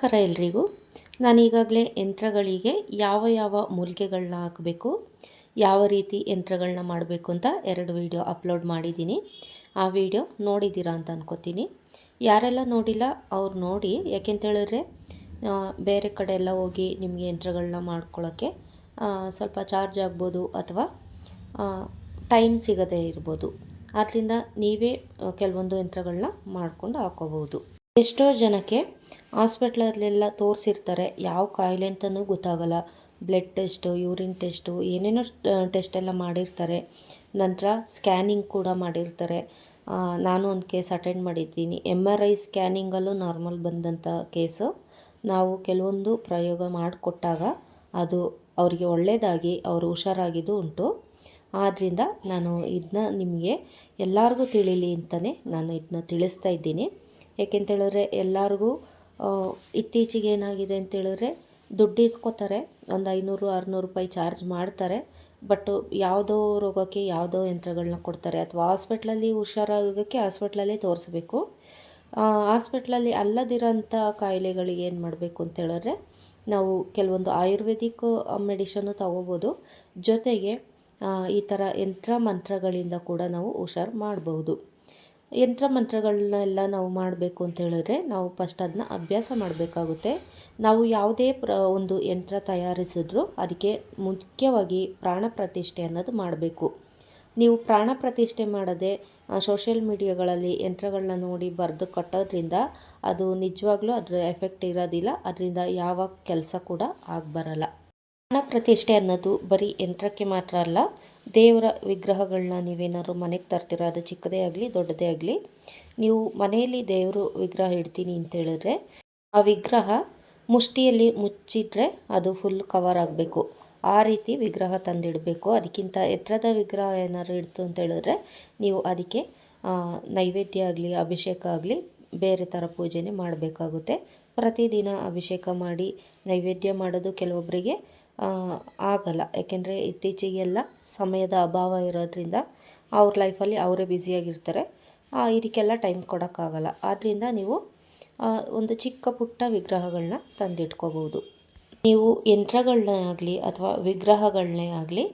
ನಮಸ್ಕಾರ ಎಲ್ರಿಗೂ. ನಾನು ಈಗಾಗಲೇ ಯಂತ್ರಗಳಿಗೆ ಯಾವ ಯಾವ ಮೂಲಿಕೆಗಳನ್ನ ಹಾಕಬೇಕು, ಯಾವ ರೀತಿ ಯಂತ್ರಗಳನ್ನ ಮಾಡಬೇಕು ಅಂತ ಎರಡು ವಿಡಿಯೋ ಅಪ್ಲೋಡ್ ಮಾಡಿದ್ದೀನಿ. ಆ ವಿಡಿಯೋ ನೋಡಿದ್ದೀರಾ ಅಂತ ಅನ್ಕೋತೀನಿ. ಯಾರೆಲ್ಲ ನೋಡಿಲ್ಲ, ಅವ್ರು ನೋಡಿ. ಯಾಕೆಂತೇಳಿದ್ರೆ ಬೇರೆ ಕಡೆ ಎಲ್ಲ ಹೋಗಿ ನಿಮಗೆ ಯಂತ್ರಗಳನ್ನ ಮಾಡ್ಕೊಳ್ಳೋಕ್ಕೆ ಸ್ವಲ್ಪ ಚಾರ್ಜ್ ಆಗ್ಬೋದು ಅಥವಾ ಟೈಮ್ ಸಿಗದೇ ಇರ್ಬೋದು. ಆದ್ದರಿಂದ ನೀವೇ ಕೆಲವೊಂದು ಯಂತ್ರಗಳನ್ನ ಮಾಡ್ಕೊಂಡು ಹಾಕೋಬೋದು ಎಷ್ಟೋ ಜನಕ್ಕೆ ಹಾಸ್ಪಿಟ್ಲಲ್ಲೆಲ್ಲ ತೋರಿಸಿರ್ತಾರೆ, ಯಾವ ಕಾಯಿಲೆ ಅಂತಲೂ ಗೊತ್ತಾಗಲ್ಲ. ಬ್ಲಡ್ ಟೆಸ್ಟು, ಯೂರಿನ್ ಟೆಸ್ಟು, ಏನೇನೋ ಟೆಸ್ಟ್ ಎಲ್ಲ ಮಾಡಿರ್ತಾರೆ. ನಂತರ ಸ್ಕ್ಯಾನಿಂಗ್ ಕೂಡ ಮಾಡಿರ್ತಾರೆ. ನಾನು ಒಂದು ಕೇಸ್ ಅಟೆಂಡ್ ಮಾಡಿದ್ದೀನಿ. ಎಂ ಆರ್ ಐ ಸ್ಕ್ಯಾನಿಂಗಲ್ಲೂ ನಾರ್ಮಲ್ ಬಂದಂಥ ಕೇಸು. ನಾವು ಕೆಲವೊಂದು ಪ್ರಯೋಗ ಮಾಡಿಕೊಟ್ಟಾಗ ಅದು ಅವರಿಗೆ ಒಳ್ಳೆಯದಾಗಿ ಅವರು ಹುಷಾರಾಗಿದ್ದು ಉಂಟು. ಆದ್ದರಿಂದ ನಾನು ಇದನ್ನ ನಿಮಗೆ ಎಲ್ಲರಿಗೂ ತಿಳಿಲಿ ಅಂತಲೇ ನಾನು ಇದನ್ನ ತಿಳಿಸ್ತಾ ಇದ್ದೀನಿ. ಏಕೆಂತೇಳಿದ್ರೆ ಎಲ್ಲರಿಗೂ ಇತ್ತೀಚೆಗೆ ಏನಾಗಿದೆ ಅಂತೇಳಿದ್ರೆ ದುಡ್ಡು ಇಸ್ಕೋತಾರೆ, ಒಂದು ಐನೂರು, ಆರುನೂರು ರೂಪಾಯಿ ಚಾರ್ಜ್ ಮಾಡ್ತಾರೆ, ಬಟ್ ಯಾವುದೋ ರೋಗಕ್ಕೆ ಯಾವುದೋ ಯಂತ್ರಗಳನ್ನ ಕೊಡ್ತಾರೆ. ಅಥವಾ ಹಾಸ್ಪಿಟ್ಲಲ್ಲಿ ಹುಷಾರಾಗೋಕ್ಕೆ ಹಾಸ್ಪಿಟ್ಲಲ್ಲೇ ತೋರಿಸ್ಬೇಕು. ಹಾಸ್ಪಿಟ್ಲಲ್ಲಿ ಅಲ್ಲದಿರೋಂಥ ಕಾಯಿಲೆಗಳಿಗೆ ಏನು ಮಾಡಬೇಕು ಅಂತೇಳಿದ್ರೆ ನಾವು ಕೆಲವೊಂದು ಆಯುರ್ವೇದಿಕ್ ಮೆಡಿಷನ್ನು ತಗೋಬೋದು. ಜೊತೆಗೆ ಈ ಥರ ಯಂತ್ರ ಮಂತ್ರಗಳಿಂದ ಕೂಡ ನಾವು ಹುಷಾರು ಮಾಡ್ಬೋದು. ಯಂತ್ರ ಮಂತ್ರಗಳನ್ನೆಲ್ಲ ನಾವು ಮಾಡಬೇಕು ಅಂತ ಹೇಳಿದ್ರೆ ನಾವು ಫಸ್ಟ್ ಅದನ್ನ ಅಭ್ಯಾಸ ಮಾಡಬೇಕಾಗುತ್ತೆ. ನಾವು ಯಾವುದೇ ಪ್ರ, ಒಂದು ಯಂತ್ರ ತಯಾರಿಸಿದ್ರು ಅದಕ್ಕೆ ಮುಖ್ಯವಾಗಿ ಪ್ರಾಣ ಪ್ರತಿಷ್ಠೆ ಅನ್ನೋದು ಮಾಡಬೇಕು. ನೀವು ಪ್ರಾಣ ಪ್ರತಿಷ್ಠೆ ಮಾಡದೆ ಸೋಷಿಯಲ್ ಮೀಡಿಯಾಗಳಲ್ಲಿ ಯಂತ್ರಗಳನ್ನ ನೋಡಿ ಬರೆದು ಕಟ್ಟೋದ್ರಿಂದ ಅದು ನಿಜವಾಗ್ಲೂ ಅದರ ಎಫೆಕ್ಟ್ ಇರೋದಿಲ್ಲ, ಅದರಿಂದ ಯಾವ ಕೆಲಸ ಕೂಡ ಆಗಬರಲ್ಲ. ಪ್ರಾಣ ಪ್ರತಿಷ್ಠೆ ಅನ್ನೋದು ಬರೀ ಯಂತ್ರಕ್ಕೆ ಮಾತ್ರ ಅಲ್ಲ ದೇವರ ವಿಗ್ರಹಗಳನ್ನ ನೀವೇನಾದ್ರು ಮನೆಗೆ ತರ್ತೀರ? ಅದು ಚಿಕ್ಕದೇ ಆಗಲಿ, ದೊಡ್ಡದೇ ಆಗಲಿ. ನೀವು ಮನೆಯಲ್ಲಿ ದೇವರು ವಿಗ್ರಹ ಇಡ್ತೀನಿ ಅಂತ ಹೇಳಿದ್ರೆ, ಆ ವಿಗ್ರಹ ಮುಷ್ಟಿಯಲ್ಲಿ ಮುಚ್ಚಿಟ್ರೆ ಅದು ಫುಲ್ ಕವರ್ ಆಗಬೇಕು. ಆ ರೀತಿ ವಿಗ್ರಹ ತಂದಿಡಬೇಕು. ಅದಕ್ಕಿಂತ ಎತ್ತರದ ವಿಗ್ರಹ ಏನಾದ್ರು ಇಡ್ತು ಅಂತ ಹೇಳಿದ್ರೆ, ನೀವು ಅದಕ್ಕೆ ನೈವೇದ್ಯ ಆಗಲಿ, ಅಭಿಷೇಕ ಆಗಲಿ ಬೇರೆ ಥರ ಪೂಜೆನೇ ಮಾಡಬೇಕಾಗುತ್ತೆ. ಪ್ರತಿದಿನ ಅಭಿಷೇಕ ಮಾಡಿ ನೈವೇದ್ಯ ಮಾಡೋದು ಕೆಲವೊಬ್ಬರಿಗೆ ಆಗಲ್ಲ. ಯಾಕೆಂದರೆ ಇತ್ತೀಚೆಗೆಲ್ಲ ಸಮಯದ ಅಭಾವ ಇರೋದ್ರಿಂದ ಅವ್ರ ಲೈಫಲ್ಲಿ ಅವರೇ ಬ್ಯುಸಿಯಾಗಿರ್ತಾರೆ ಇದಕ್ಕೆಲ್ಲ ಟೈಮ್ ಕೊಡೋಕ್ಕಾಗಲ್ಲ. ಆದ್ದರಿಂದ ನೀವು ಒಂದು ಚಿಕ್ಕ ಪುಟ್ಟ ವಿಗ್ರಹಗಳನ್ನ ತಂದಿಟ್ಕೋಬೋದು ನೀವು ಯಂತ್ರಗಳನ್ನೇ ಆಗಲಿ ಅಥವಾ ವಿಗ್ರಹಗಳನ್ನೇ ಆಗಲಿ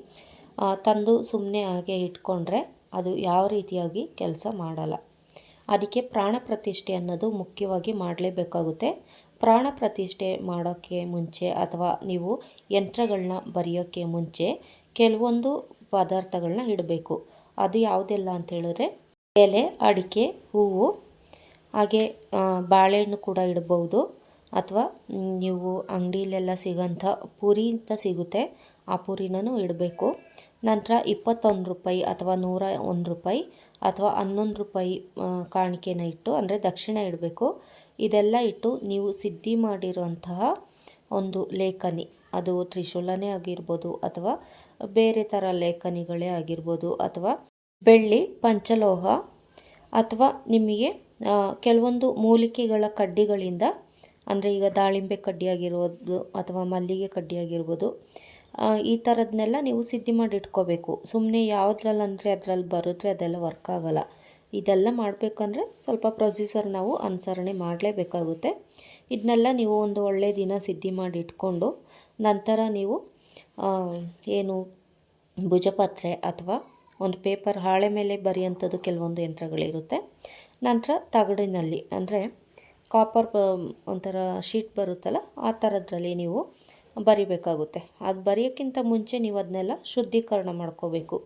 ತಂದು ಸುಮ್ಮನೆ ಹಾಗೆ ಇಟ್ಕೊಂಡ್ರೆ ಅದು ಯಾವ ರೀತಿಯಾಗಿ ಕೆಲಸ ಮಾಡಲ್ಲ. ಅದಕ್ಕೆ ಪ್ರಾಣ ಪ್ರತಿಷ್ಠೆ ಅನ್ನೋದು ಮುಖ್ಯವಾಗಿ ಮಾಡಲೇಬೇಕಾಗುತ್ತೆ. ಪ್ರಾಣ ಪ್ರತಿಷ್ಠೆ ಮಾಡೋಕ್ಕೆ ಮುಂಚೆ ಅಥವಾ ನೀವು ಯಂತ್ರಗಳನ್ನ ಬರೆಯೋಕ್ಕೆ ಮುಂಚೆ ಕೆಲವೊಂದು ಪದಾರ್ಥಗಳನ್ನ ಇಡಬೇಕು. ಅದು ಯಾವುದೆಲ್ಲ ಅಂತ ಹೇಳಿದ್ರೆ, ಎಲೆ, ಅಡಿಕೆ, ಹೂವು, ಹಾಗೆ ಬಾಳೆಹಣ್ಣು ಕೂಡ ಇಡಬಹುದು. ಅಥವಾ ನೀವು ಅಂಗಡಿಲೆಲ್ಲ ಸಿಗೋಂಥ ಪುರಿ ಅಂತ ಸಿಗುತ್ತೆ, ಆ ಪುರಿನೂ ಇಡಬೇಕು. ನಂತರ ಇಪ್ಪತ್ತೊಂದು ರೂಪಾಯಿ ಅಥವಾ ನೂರ ಒಂದು ರೂಪಾಯಿ ಅಥವಾ ಹನ್ನೊಂದು ರೂಪಾಯಿ ಕಾಣಿಕೆನ ಇಟ್ಟು, ಅಂದರೆ ದಕ್ಷಿಣ ಇಡಬೇಕು. ಇದೆಲ್ಲ ಇಟ್ಟು ನೀವು ಸಿದ್ಧಿ ಮಾಡಿರುವಂತಹ ಒಂದು ಲೇಖನಿ. ಅದು ತ್ರಿಶೂಲನೇ ಆಗಿರ್ಬೋದು ಅಥವಾ ಬೇರೆ ಥರ ಲೇಖನಿಗಳೇ ಆಗಿರ್ಬೋದು ಅಥವಾ ಬೆಳ್ಳಿ, ಪಂಚಲೋಹ ಅಥವಾ ನಿಮಗೆ ಕೆಲವೊಂದು ಮೂಲಿಕೆಗಳ ಕಡ್ಡಿಗಳಿಂದ, ಅಂದರೆ ಈಗ ದಾಳಿಂಬೆ ಕಡ್ಡಿ ಆಗಿರ್ಬೋದು ಅಥವಾ ಮಲ್ಲಿಗೆ ಕಡ್ಡಿ ಆಗಿರ್ಬೋದು ಈ ಥರದನ್ನೆಲ್ಲ ನೀವು ಸಿದ್ಧಿ ಮಾಡಿ ಇಟ್ಕೋಬೇಕು ಸುಮ್ಮನೆ ಯಾವುದ್ರಲ್ಲಿ ಅಂದರೆ ಅದರಲ್ಲಿ ಬರುತ್ತೆ ಅದೆಲ್ಲ ವರ್ಕ್ ಆಗಲ್ಲ. ಇದೆಲ್ಲ ಮಾಡಬೇಕಂದ್ರೆ ಸ್ವಲ್ಪ ಪ್ರೊಸೀಸರ್ ನಾವು ಅನುಸರಣೆ ಮಾಡಲೇಬೇಕಾಗುತ್ತೆ. ಇದನ್ನೆಲ್ಲ ನೀವು ಒಂದು ಒಳ್ಳೆಯ ದಿನ ಸಿದ್ಧಿ ಮಾಡಿ ಇಟ್ಕೊಂಡು ನಂತರ ನೀವು ಏನು ಭುಜಪತ್ರೆ ಅಥವಾ ಒಂದು ಪೇಪರ್ ಹಾಳೆ ಮೇಲೆ ಬರೆಯುವಂಥದ್ದು ಕೆಲವೊಂದು ಯಂತ್ರಗಳಿರುತ್ತೆ. ನಂತರ ತಗಡಿನಲ್ಲಿ, ಅಂದರೆ ಕಾಪರ್ ಒಂಥರ ಶೀಟ್ ಬರುತ್ತಲ್ಲ, ಆ ಥರದ್ರಲ್ಲಿ ನೀವು ಬರಿಬೇಕಾಗುತ್ತೆ. ಅದು ಬರೆಯೋಕ್ಕಿಂತ ಮುಂಚೆ ನೀವು ಅದನ್ನೆಲ್ಲ ಶುದ್ಧೀಕರಣ ಮಾಡ್ಕೋಬೇಕು.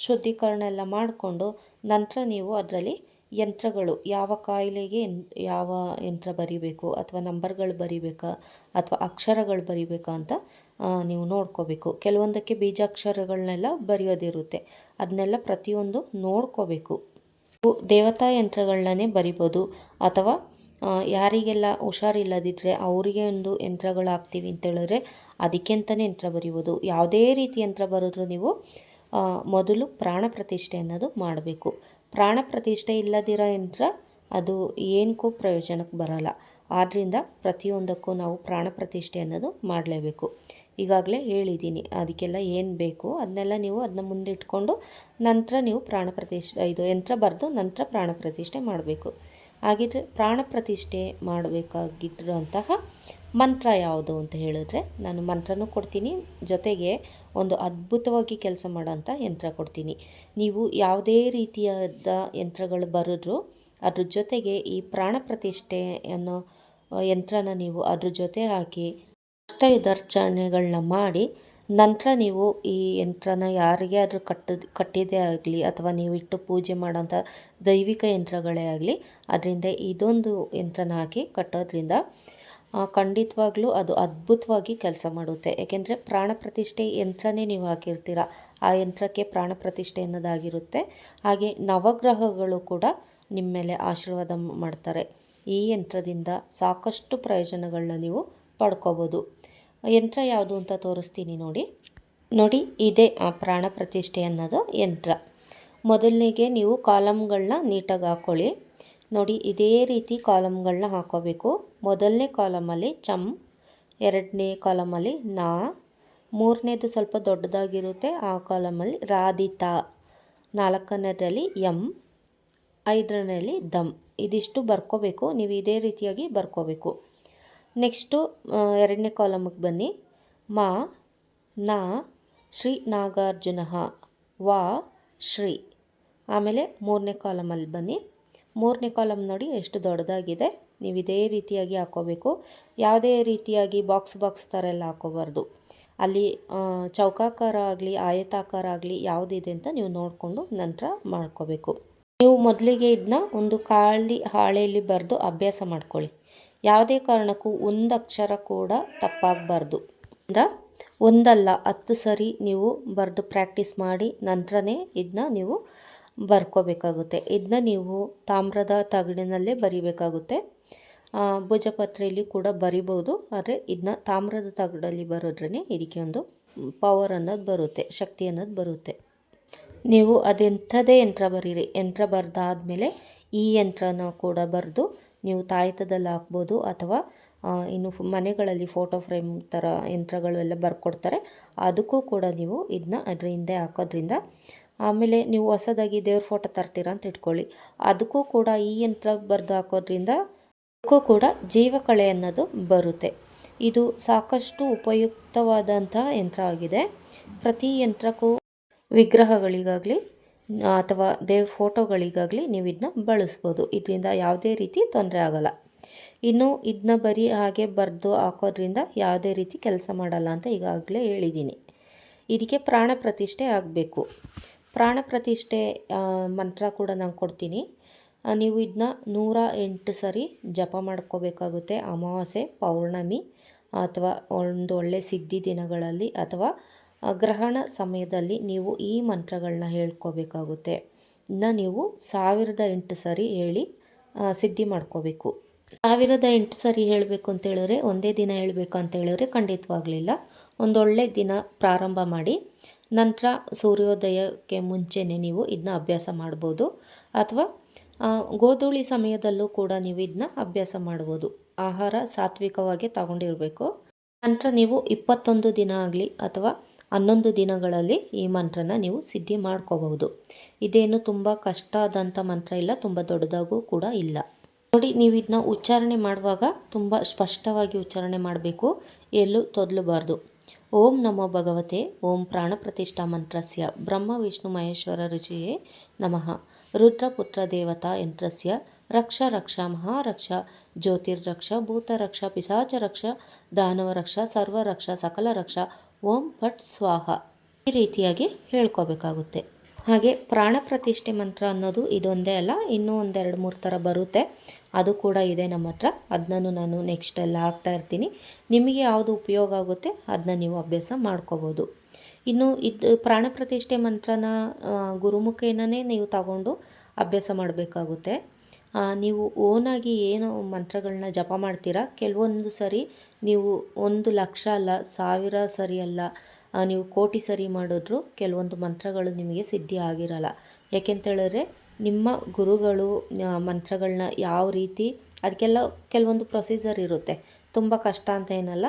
ಶುದ್ಧೀಕರಣ ಎಲ್ಲ ಮಾಡಿಕೊಂಡು ನಂತರ ನೀವು ಅದರಲ್ಲಿ ಯಂತ್ರಗಳು, ಯಾವ ಕಾಯಿಲೆಗೆ ಯಾವ ಯಂತ್ರ ಬರಿಬೇಕು ಅಥವಾ ನಂಬರ್ಗಳು ಬರಿಬೇಕಾ ಅಥವಾ ಅಕ್ಷರಗಳು ಬರಿಬೇಕಾ ಅಂತ ನೀವು ನೋಡ್ಕೋಬೇಕು. ಕೆಲವೊಂದಕ್ಕೆ ಬೀಜಾಕ್ಷರಗಳನ್ನೆಲ್ಲ ಬರೆಯೋದಿರುತ್ತೆ. ಅದನ್ನೆಲ್ಲ ಪ್ರತಿಯೊಂದು ನೋಡ್ಕೋಬೇಕು. ದೇವತಾ ಯಂತ್ರಗಳನ್ನೇ ಬರಿಬೋದು ಅಥವಾ ಯಾರಿಗೆಲ್ಲ ಹುಷಾರಿಲ್ಲದಿದ್ದರೆ ಅವರಿಗೆ ಒಂದು ಯಂತ್ರಗಳು ಹಾಕ್ತೀವಿ ಅಂತ ಹೇಳಿದ್ರೆ ಅದಕ್ಕೆ ಅಂತಲೇ ಯಂತ್ರ ಬರೆಯುವುದು. ಯಾವುದೇ ರೀತಿ ಯಂತ್ರ ಬರೆದ್ರೂ ನೀವು ಮೊದಲು ಪ್ರಾಣ ಪ್ರತಿಷ್ಠೆ ಅನ್ನೋದು ಮಾಡಬೇಕು. ಪ್ರಾಣ ಪ್ರತಿಷ್ಠೆ ಇಲ್ಲದಿರೋ ಯಂತ್ರ, ಅದು ಏನಕ್ಕೂ ಪ್ರಯೋಜನಕ್ಕೆ ಬರಲ್ಲ. ಆದ್ದರಿಂದ ಪ್ರತಿಯೊಂದಕ್ಕೂ ನಾವು ಪ್ರಾಣ ಪ್ರತಿಷ್ಠೆ ಅನ್ನೋದು ಮಾಡಲೇಬೇಕು. ಈಗಾಗಲೇ ಹೇಳಿದ್ದೀನಿ, ಅದಕ್ಕೆಲ್ಲ ಏನು ಬೇಕು ಅದನ್ನೆಲ್ಲ ನೀವು ಅದನ್ನ ಮುಂದಿಟ್ಕೊಂಡು ನಂತರ ನೀವು ಪ್ರಾಣ ಪ್ರತಿಷ್ಠೆ, ಇದು ಯಂತ್ರ ಬರೆದು ನಂತರ ಪ್ರಾಣ ಪ್ರತಿಷ್ಠೆ ಮಾಡಬೇಕು. ಹಾಗಿದ್ರೆ ಪ್ರಾಣ ಪ್ರತಿಷ್ಠೆ ಮಾಡಬೇಕಾಗಿರುವಂತಹ ಮಂತ್ರ ಯಾವುದು ಅಂತ ಹೇಳಿದ್ರೆ ನಾನು ಮಂತ್ರನೂ ಕೊಡ್ತೀನಿ, ಜೊತೆಗೆ ಒಂದು ಅದ್ಭುತವಾಗಿ ಕೆಲಸ ಮಾಡೋಂಥ ಯಂತ್ರ ಕೊಡ್ತೀನಿ. ನೀವು ಯಾವುದೇ ರೀತಿಯಾದ ಯಂತ್ರಗಳು ಬರೆದ್ರು ಅದ್ರ ಜೊತೆಗೆ ಈ ಪ್ರಾಣ ಪ್ರತಿಷ್ಠೆ ಅನ್ನೋ ಯಂತ್ರನ ನೀವು ಅದ್ರ ಜೊತೆ ಹಾಕಿ ಅಷ್ಟವಿಧರ್ಚಣೆಗಳನ್ನ ಮಾಡಿ ನಂತರ ನೀವು ಈ ಯಂತ್ರನ ಯಾರಿಗೆ ಆದರೂ ಕಟ್ಟದ, ಕಟ್ಟಿದ್ದೇ ಆಗಲಿ ಅಥವಾ ನೀವು ಇಟ್ಟು ಪೂಜೆ ಮಾಡೋಂಥ ದೈವಿಕ ಯಂತ್ರಗಳೇ ಆಗಲಿ, ಅದರಿಂದ ಇದೊಂದು ಯಂತ್ರನ ಹಾಕಿ ಕಟ್ಟೋದ್ರಿಂದ ಖಂಡಿತವಾಗ್ಲೂ ಅದು ಅದ್ಭುತವಾಗಿ ಕೆಲಸ ಮಾಡುತ್ತೆ. ಏಕೆಂದರೆ ಪ್ರಾಣ ಪ್ರತಿಷ್ಠೆ ಯಂತ್ರನೇ ನೀವು ಹಾಕಿರ್ತೀರ. ಆ ಯಂತ್ರಕ್ಕೆ ಪ್ರಾಣ ಪ್ರತಿಷ್ಠೆ ಅನ್ನೋದಾಗಿರುತ್ತೆ. ಹಾಗೆ ನವಗ್ರಹಗಳು ಕೂಡ ನಿಮ್ಮ ಮೇಲೆ ಆಶೀರ್ವಾದ ಮಾಡ್ತಾರೆ. ಈ ಯಂತ್ರದಿಂದ ಸಾಕಷ್ಟು ಪ್ರಯೋಜನಗಳನ್ನ ನೀವು ಪಡ್ಕೋಬೋದು. ಯಂತ್ರ ಯಾವುದು ಅಂತ ತೋರಿಸ್ತೀನಿ ನೋಡಿ. ನೋಡಿ, ಇದೇ ಪ್ರಾಣ ಪ್ರತಿಷ್ಠೆ ಅನ್ನೋದು ಯಂತ್ರ. ಮೊದಲನೇಗೆ ನೀವು ಕಾಲಮ್ಗಳನ್ನ ನೀಟಾಗಿ ಹಾಕ್ಕೊಳ್ಳಿ ನೋಡಿ, ಇದೇ ರೀತಿ ಕಾಲಮ್ಗಳನ್ನ ಹಾಕೋಬೇಕು. ಮೊದಲನೇ ಕಾಲಮಲ್ಲಿ ಚಮ್, ಎರಡನೇ ಕಾಲಮಲ್ಲಿ ನಾ, ಮೂರನೇದು ಸ್ವಲ್ಪ ದೊಡ್ಡದಾಗಿರುತ್ತೆ, ಆ ಕಾಲಮಲ್ಲಿ ರಾಧಿತಾ, ನಾಲ್ಕನೇದರಲ್ಲಿ ಎಂ ಐದರಲ್ಲಿ ದಮ್. ಇದಿಷ್ಟು ಬರ್ಕೋಬೇಕು. ನೀವು ಇದೇ ರೀತಿಯಾಗಿ ಬರ್ಕೋಬೇಕು. ನೆಕ್ಸ್ಟು ಎರಡನೇ ಕಾಲಮ್ಗೆ ಬನ್ನಿ. ಮಾ, ನಾ, ಶ್ರೀ ನಾಗಾರ್ಜುನ, ವಾ, ಶ್ರೀ. ಆಮೇಲೆ ಮೂರನೇ ಕಾಲಮಲ್ಲಿ ಬನ್ನಿ. ಮೂರನೇ ಕಾಲಮ್ ನೋಡಿ ಎಷ್ಟು ದೊಡ್ಡದಾಗಿದೆ. ನೀವು ಇದೇ ರೀತಿಯಾಗಿ ಹಾಕೋಬೇಕು. ಯಾವುದೇ ರೀತಿಯಾಗಿ ಬಾಕ್ಸ್ ಬಾಕ್ಸ್ ಥರ ಎಲ್ಲ ಹಾಕೋಬಾರ್ದು. ಅಲ್ಲಿ ಚೌಕಾಕಾರ ಆಗಲಿ, ಆಯತಾಕಾರ ಆಗಲಿ ಯಾವುದಿದೆ ಅಂತ ನೀವು ನೋಡಿಕೊಂಡು ನಂತರ ಮಾಡ್ಕೋಬೇಕು. ನೀವು ಮೊದಲಿಗೆ ಇದನ್ನ ಒಂದು ಕಾಳಿ ಹಾಳೆಯಲ್ಲಿ ಬರೆದು ಅಭ್ಯಾಸ ಮಾಡ್ಕೊಳ್ಳಿ. ಯಾವುದೇ ಕಾರಣಕ್ಕೂ ಒಂದು ಅಕ್ಷರ ಕೂಡ ತಪ್ಪಾಗಬಾರ್ದು. ಒಂದಲ್ಲ, ಹತ್ತು ಸರಿ ನೀವು ಬರೆದು ಪ್ರಾಕ್ಟೀಸ್ ಮಾಡಿ ನಂತರನೇ ಇದನ್ನ ನೀವು ಬರ್ಕೋಬೇಕಾಗುತ್ತೆ. ಇದನ್ನ ನೀವು ತಾಮ್ರದ ತಗಡಿನಲ್ಲೇ ಬರಿಬೇಕಾಗುತ್ತೆ. ಭುಜಪತ್ರೆಯಲ್ಲಿ ಕೂಡ ಬರಿಬೋದು ಆದರೆ ಇದನ್ನ ತಾಮ್ರದ ತಗಡಲ್ಲಿ ಬರೋದ್ರೇ ಇದಕ್ಕೆ ಒಂದು ಪವರ್ ಅನ್ನೋದು ಬರುತ್ತೆ, ಶಕ್ತಿ ಅನ್ನೋದು ಬರುತ್ತೆ. ನೀವು ಅದೆಂಥದೇ ಯಂತ್ರ ಬರೀರಿ. ಯಂತ್ರ ಬರೆದಾದ್ಮೇಲೆ ಈ ಯಂತ್ರನ ಕೂಡ ಬರೆದು ನೀವು ತಾಯತದಲ್ಲಿ ಹಾಕ್ಬೋದು ಅಥವಾ ಇನ್ನು ಮನೆಗಳಲ್ಲಿ ಫೋಟೋ ಫ್ರೇಮ್ ಥರ ಯಂತ್ರಗಳು ಎಲ್ಲ ಬರ್ಕೊಡ್ತಾರೆ. ಅದಕ್ಕೂ ಕೂಡ ನೀವು ಇದನ್ನ ಅದರ ಹಿಂದೆ ಹಾಕೋದ್ರಿಂದ, ಆಮೇಲೆ ನೀವು ಹೊಸದಾಗಿ ದೇವ್ರ ಫೋಟೋ ತರ್ತೀರ ಅಂತ ಇಟ್ಕೊಳ್ಳಿ. ಅದಕ್ಕೂ ಕೂಡ ಈ ಯಂತ್ರ ಬರೆದು ಹಾಕೋದ್ರಿಂದ ಅದಕ್ಕೂ ಕೂಡ ಜೀವಕಳೆ ಅನ್ನೋದು ಬರುತ್ತೆ. ಇದು ಸಾಕಷ್ಟು ಉಪಯುಕ್ತವಾದಂತಹ ಯಂತ್ರ ಆಗಿದೆ. ಪ್ರತಿ ಯಂತ್ರಕ್ಕೂ ವಿಗ್ರಹಗಳಿಗಾಗಲಿ ಅಥವಾ ದೇವ್ ಫೋಟೋಗಳಿಗಾಗಲಿ ನೀವು ಇದನ್ನ ಬಳಸ್ಬೋದು. ಇದರಿಂದ ಯಾವುದೇ ರೀತಿ ತೊಂದರೆ ಆಗಲ್ಲ. ಇನ್ನು ಇದನ್ನ ಬರೀ ಹಾಗೆ ಬರೆದು ಹಾಕೋದ್ರಿಂದ ಯಾವುದೇ ರೀತಿ ಕೆಲಸ ಮಾಡಲ್ಲ ಅಂತ ಈಗಾಗಲೇ ಹೇಳಿದ್ದೀನಿ. ಇದಕ್ಕೆ ಪ್ರಾಣ ಪ್ರತಿಷ್ಠೆ ಆಗಬೇಕು. ಪ್ರಾಣ ಪ್ರತಿಷ್ಠೆ ಮಂತ್ರ ಕೂಡ ನಾನು ಕೊಡ್ತೀನಿ. ನೀವು ಇದನ್ನ ನೂರ ಎಂಟು ಸರಿ ಜಪ ಮಾಡ್ಕೋಬೇಕಾಗುತ್ತೆ. ಅಮಾವಾಸ್ಯೆ, ಪೌರ್ಣಮಿ ಅಥವಾ ಒಂದು ಒಳ್ಳೆ ಸಿದ್ಧಿ ದಿನಗಳಲ್ಲಿ ಅಥವಾ ಗ್ರಹಣ ಸಮಯದಲ್ಲಿ ನೀವು ಈ ಮಂತ್ರಗಳನ್ನ ಹೇಳ್ಕೋಬೇಕಾಗುತ್ತೆ. ಇನ್ನು ನೀವು ಸಾವಿರದ ಎಂಟು ಸರಿ ಹೇಳಿ ಸಿದ್ಧಿ ಮಾಡ್ಕೋಬೇಕು. ಸಾವಿರದ ಎಂಟು ಸರಿ ಹೇಳಬೇಕು ಅಂತ ಹೇಳಿದ್ರೆ ಒಂದೇ ದಿನ ಹೇಳಬೇಕು ಅಂತ ಹೇಳಿದ್ರೆ ಖಂಡಿತವಾಗಲಿಲ್ಲ. ಒಂದೊಳ್ಳೆ ದಿನ ಪ್ರಾರಂಭ ಮಾಡಿ, ನಂತರ ಸೂರ್ಯೋದಯಕ್ಕೆ ಮುಂಚೆನೇ ನೀವು ಇದನ್ನ ಅಭ್ಯಾಸ ಮಾಡ್ಬೋದು. ಅಥವಾ ಗೋಧೂಳಿ ಸಮಯದಲ್ಲೂ ಕೂಡ ನೀವು ಇದನ್ನ ಅಭ್ಯಾಸ ಮಾಡ್ಬೋದು. ಆಹಾರ ಸಾತ್ವಿಕವಾಗಿ ತಗೊಂಡಿರಬೇಕು. ನಂತರ ನೀವು ಇಪ್ಪತ್ತೊಂದು ದಿನ ಆಗಲಿ ಅಥವಾ ಹನ್ನೊಂದು ದಿನಗಳಲ್ಲಿ ಈ ಮಂತ್ರನ ನೀವು ಸಿದ್ಧಿ ಮಾಡ್ಕೋಬಹುದು. ಇದೇನು ತುಂಬ ಕಷ್ಟ ಆದಂಥ ಮಂತ್ರ ಇಲ್ಲ, ತುಂಬ ದೊಡ್ಡದಾಗೂ ಕೂಡ ಇಲ್ಲ. ನೋಡಿ, ನೀವು ಇದನ್ನ ಉಚ್ಚಾರಣೆ ಮಾಡುವಾಗ ತುಂಬ ಸ್ಪಷ್ಟವಾಗಿ ಉಚ್ಚಾರಣೆ ಮಾಡಬೇಕು. ಎಲ್ಲೂ ತೊದಲಬಾರ್ದು. ಓಂ ನಮೋ ಭಗವತೆ, ಓಂ ಪ್ರಾಣ ಪ್ರತಿಷ್ಠಾ ಮಂತ್ರಸ್ಯ, ಬ್ರಹ್ಮ, ವಿಷ್ಣು, ಮಹೇಶ್ವರ ರುಚಿಯೇ ನಮಃ. ರುದ್ರಪುತ್ರ ದೇವತಾ ಯಂತ್ರಸ್ಯ, ರಕ್ಷ ರಕ್ಷ ಮಹಾರಕ್ಷ, ಜ್ಯೋತಿರ್ರಕ್ಷ ಭೂತರಕ್ಷ, ಪಿಸಾಚರಕ್ಷ, ದಾನವರಕ್ಷ, ಸರ್ವರಕ್ಷ ಸಕಲ ರಕ್ಷ ಓಂ ಪಟ್ ಸ್ವಾಹ. ಈ ರೀತಿಯಾಗಿ ಹೇಳ್ಕೋಬೇಕಾಗುತ್ತೆ. ಹಾಗೆ ಪ್ರಾಣ ಪ್ರತಿಷ್ಠೆ ಮಂತ್ರ ಅನ್ನೋದು ಇದೊಂದೇ ಅಲ್ಲ, ಇನ್ನೂ ಒಂದೆರಡು ಮೂರು ಥರ ಬರುತ್ತೆ. ಅದು ಕೂಡ ಇದೆ ನಮ್ಮ ಹತ್ರ. ಅದನ್ನು ನಾನು ನೆಕ್ಸ್ಟೆಲ್ಲ ಹಾಕ್ತಾ ಇರ್ತೀನಿ. ನಿಮಗೆ ಯಾವುದು ಉಪಯೋಗ ಆಗುತ್ತೆ ಅದನ್ನ ನೀವು ಅಭ್ಯಾಸ ಮಾಡ್ಕೋಬೋದು. ಇನ್ನು ಇದು ಪ್ರಾಣ ಪ್ರತಿಷ್ಠೆ ಮಂತ್ರನ ಗುರುಮುಖೇನೇ ನೀವು ತಗೊಂಡು ಅಭ್ಯಾಸ ಮಾಡಬೇಕಾಗುತ್ತೆ. ನೀವು ಓನಾಗಿ ಏನು ಮಂತ್ರಗಳನ್ನ ಜಪ ಮಾಡ್ತೀರಾ? ಕೆಲವೊಂದು ಸರಿ ನೀವು ಒಂದು ಲಕ್ಷ ಅಲ್ಲ, ಸಾವಿರ ಸರಿ ಅಲ್ಲ ನೀವು ಕೋಟಿ ಸರಿ ಮಾಡಿದ್ರು ಕೆಲವೊಂದು ಮಂತ್ರಗಳು ನಿಮಗೆ ಸಿದ್ಧಿ ಆಗಿರಲ್ಲ. ಯಾಕೆಂತೇಳಿದ್ರೆ ನಿಮ್ಮ ಗುರುಗಳು ಮಂತ್ರಗಳನ್ನ ಯಾವ ರೀತಿ, ಅದಕ್ಕೆಲ್ಲ ಕೆಲವೊಂದು ಪ್ರೊಸೀಜರ್ ಇರುತ್ತೆ. ತುಂಬ ಕಷ್ಟ ಅಂತ ಏನಲ್ಲ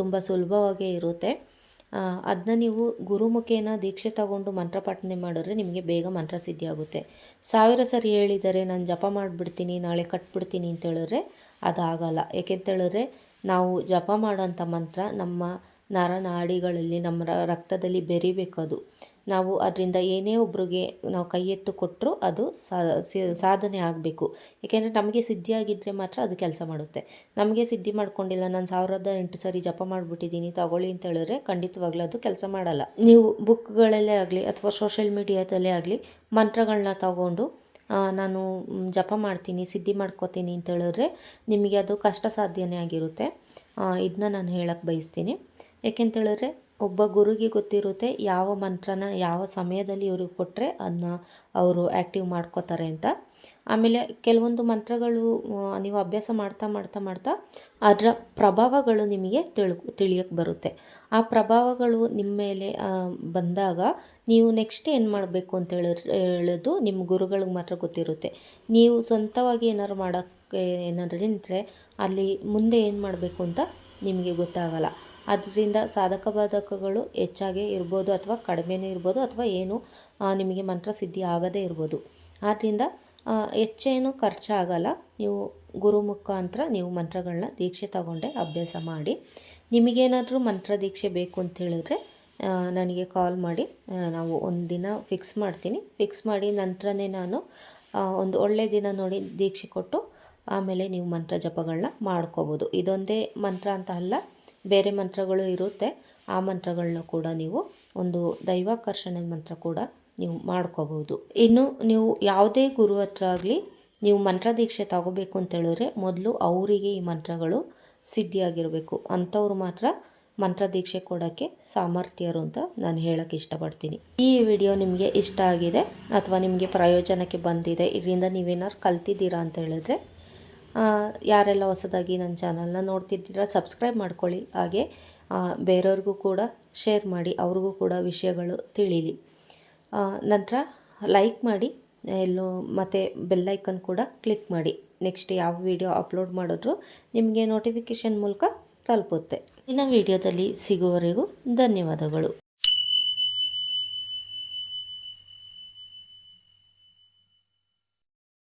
ತುಂಬ ಸುಲಭವಾಗೇ ಇರುತ್ತೆ. ಅದನ್ನ ನೀವು ಗುರುಮುಖೇನ ದೀಕ್ಷೆ ತಗೊಂಡು ಮಂತ್ರಪಠನೆ ಮಾಡಿದ್ರೆ ನಿಮಗೆ ಬೇಗ ಮಂತ್ರ ಸಿದ್ಧಿ ಆಗುತ್ತೆ. ಸಾವಿರ ಸರಿ ಹೇಳಿದರೆ ನಾನು ಜಪ ಮಾಡಿಬಿಡ್ತೀನಿ, ನಾಳೆ ಕಟ್ಬಿಡ್ತೀನಿ ಅಂತ ಹೇಳಿದ್ರೆ ಅದಾಗಲ್ಲ. ಏಕೆಂತೇಳಿದ್ರೆ ನಾವು ಜಪ ಮಾಡೋಂಥ ಮಂತ್ರ ನಮ್ಮ ನರನಾಡಿಗಳಲ್ಲಿ ನಮ್ಮ ರಕ್ತದಲ್ಲಿ ಬೆರಿಬೇಕದು ನಾವು ಅದರಿಂದ ಏನೇ ಒಬ್ರಿಗೆ ನಾವು ಕೈ ಎತ್ತು ಕೊಟ್ಟರು ಅದು ಸಾಧನೆ ಆಗಬೇಕು. ಏಕೆಂದರೆ ನಮಗೆ ಸಿದ್ಧಿಯಾಗಿದ್ದರೆ ಮಾತ್ರ ಅದು ಕೆಲಸ ಮಾಡುತ್ತೆ. ನಮಗೆ ಸಿದ್ಧಿ ಮಾಡ್ಕೊಂಡಿಲ್ಲ, ನಾನು ಸಾವಿರದ ಎಂಟು ಸರಿ ಜಪ ಮಾಡಿಬಿಟ್ಟಿದ್ದೀನಿ, ತಗೊಳ್ಳಿ ಅಂತ ಹೇಳಿದ್ರೆ ಖಂಡಿತವಾಗ್ಲೂ ಅದು ಕೆಲಸ ಮಾಡಲ್ಲ. ನೀವು ಬುಕ್ಗಳಲ್ಲೇ ಆಗಲಿ ಅಥವಾ ಸೋಷಿಯಲ್ ಮೀಡಿಯಾದಲ್ಲೇ ಆಗಲಿ ಮಂತ್ರಗಳನ್ನ ತಗೊಂಡು ನಾನು ಜಪ ಮಾಡ್ತೀನಿ, ಸಿದ್ಧಿ ಮಾಡ್ಕೋತೀನಿ ಅಂತ ಹೇಳಿದ್ರೆ ನಿಮಗೆ ಅದು ಕಷ್ಟ ಸಾಧ್ಯನೇ ಆಗಿರುತ್ತೆ. ಇದನ್ನ ನಾನು ಹೇಳಕ್ಕೆ ಬಯಸ್ತೀನಿ. ಏಕೆಂತೇಳಿದ್ರೆ ಒಬ್ಬ ಗುರುಗೆ ಗೊತ್ತಿರುತ್ತೆ ಯಾವ ಮಂತ್ರನ ಯಾವ ಸಮಯದಲ್ಲಿ ಇವ್ರಿಗೆ ಕೊಟ್ಟರೆ ಅದನ್ನ ಅವರು ಆ್ಯಕ್ಟಿವ್ ಮಾಡ್ಕೋತಾರೆ ಅಂತ. ಆಮೇಲೆ ಕೆಲವೊಂದು ಮಂತ್ರಗಳು ನೀವು ಅಭ್ಯಾಸ ಮಾಡ್ತಾ ಮಾಡ್ತಾ ಮಾಡ್ತಾ ಅದರ ಪ್ರಭಾವಗಳು ನಿಮಗೆ ತಿಳ್ ತಿಳಿಯಕ್ಕೆ ಬರುತ್ತೆ. ಆ ಪ್ರಭಾವಗಳು ನಿಮ್ಮ ಮೇಲೆ ಬಂದಾಗ ನೀವು ನೆಕ್ಸ್ಟ್ ಏನು ಮಾಡಬೇಕು ಅಂತ ಹೇಳೋದು ನಿಮ್ಮ ಗುರುಗಳಿಗೆ ಮಾತ್ರ ಗೊತ್ತಿರುತ್ತೆ. ನೀವು ಸ್ವಂತವಾಗಿ ಏನಾದ್ರು ಮಾಡೋಕ್ಕೆ ಏನಾದರೂ ನಿಂತರೆ ಅಲ್ಲಿ ಮುಂದೆ ಏನು ಮಾಡಬೇಕು ಅಂತ ನಿಮಗೆ ಗೊತ್ತಾಗಲ್ಲ. ಅದರಿಂದ ಸಾಧಕ ಬಾಧಕಗಳು ಹೆಚ್ಚಾಗೇ ಇರ್ಬೋದು ಅಥವಾ ಕಡಿಮೆನೇ ಇರ್ಬೋದು ಅಥವಾ ಏನು ನಿಮಗೆ ಮಂತ್ರ ಸಿದ್ಧಿ ಆಗದೇ ಇರ್ಬೋದು. ಆದ್ದರಿಂದ ಹೆಚ್ಚೇನು ಖರ್ಚಾಗಲ್ಲ. ನೀವು ಗುರು ಮುಖಾಂತರ ನೀವು ಮಂತ್ರಗಳನ್ನ ದೀಕ್ಷೆ ತಗೊಂಡೆ ಅಭ್ಯಾಸ ಮಾಡಿ. ನಿಮಗೇನಾದರೂ ಮಂತ್ರ ದೀಕ್ಷೆ ಬೇಕು ಅಂತ ಹೇಳಿದ್ರೆ ನನಗೆ ಕಾಲ್ ಮಾಡಿ. ನಾವು ಒಂದು ದಿನ ಫಿಕ್ಸ್ ಮಾಡ್ತೀನಿ. ಫಿಕ್ಸ್ ಮಾಡಿ ನಂತರನೇ ನಾನು ಒಂದು ಒಳ್ಳೆ ದಿನ ನೋಡಿ ದೀಕ್ಷೆ ಕೊಟ್ಟು ಆಮೇಲೆ ನೀವು ಮಂತ್ರ ಜಪಗಳನ್ನ ಮಾಡ್ಕೋಬೋದು. ಇದೊಂದೇ ಮಂತ್ರ ಅಂತ ಅಲ್ಲ. ಬೇರೆ ಮಂತ್ರಗಳು ಇರುತ್ತೆ. ಆ ಮಂತ್ರಗಳನ್ನ ಕೂಡ ನೀವು ಒಂದು ದೈವಾಕರ್ಷಣೆ ಮಂತ್ರ ಕೂಡ ನೀವು ಮಾಡ್ಕೋಬೋದು ಇನ್ನು ನೀವು ಯಾವುದೇ ಗುರು ಹತ್ರ ಆಗಲಿ, ನೀವು ಮಂತ್ರ ದೀಕ್ಷೆ ತಗೋಬೇಕು ಅಂತ ಹೇಳಿದ್ರೆ ಮೊದಲು ಅವರಿಗೆ ಈ ಮಂತ್ರಗಳು ಸಿದ್ಧಿಯಾಗಿರಬೇಕು. ಅಂಥವ್ರು ಮಾತ್ರ ಮಂತ್ರ ದೀಕ್ಷೆ ಕೊಡೋಕ್ಕೆ ಸಾಮರ್ಥ್ಯರು ಅಂತ ನಾನು ಹೇಳೋಕ್ಕೆ ಇಷ್ಟಪಡ್ತೀನಿ. ಈ ವಿಡಿಯೋ ನಿಮಗೆ ಇಷ್ಟ ಆಗಿದೆ ಅಥವಾ ನಿಮಗೆ ಪ್ರಯೋಜನಕ್ಕೆ ಬಂದಿದೆ, ಇದರಿಂದ ನೀವೇನಾದ್ರು ಕಲ್ತಿದ್ದೀರಾ ಅಂತ ಹೇಳಿದ್ರೆ ಯಾರೆಲ್ಲ ಹೊಸದಾಗಿ ನನ್ನ ಚಾನಲ್ನ ನೋಡ್ತಿದ್ದೀರಾ ಸಬ್ಸ್ಕ್ರೈಬ್ ಮಾಡ್ಕೊಳ್ಳಿ. ಹಾಗೆ ಬೇರೆಯವ್ರಿಗೂ ಕೂಡ ಶೇರ್ ಮಾಡಿ, ಅವ್ರಿಗೂ ಕೂಡ ವಿಷಯಗಳು ತಿಳಿಲಿ. ನಂತರ ಲೈಕ್ ಮಾಡಿ, ಎಲ್ಲೋ ಮತ್ತು ಬೆಲ್ಲೈಕನ್ ಕೂಡ ಕ್ಲಿಕ್ ಮಾಡಿ. ನೆಕ್ಸ್ಟ್ ಯಾವ ವಿಡಿಯೋ ಅಪ್ಲೋಡ್ ಮಾಡಿದ್ರು ನಿಮಗೆ ನೋಟಿಫಿಕೇಷನ್ ಮೂಲಕ ತಲುಪುತ್ತೆ. ಇನ್ನು ವಿಡಿಯೋದಲ್ಲಿ ಸಿಗುವವರೆಗೂ ಧನ್ಯವಾದಗಳು.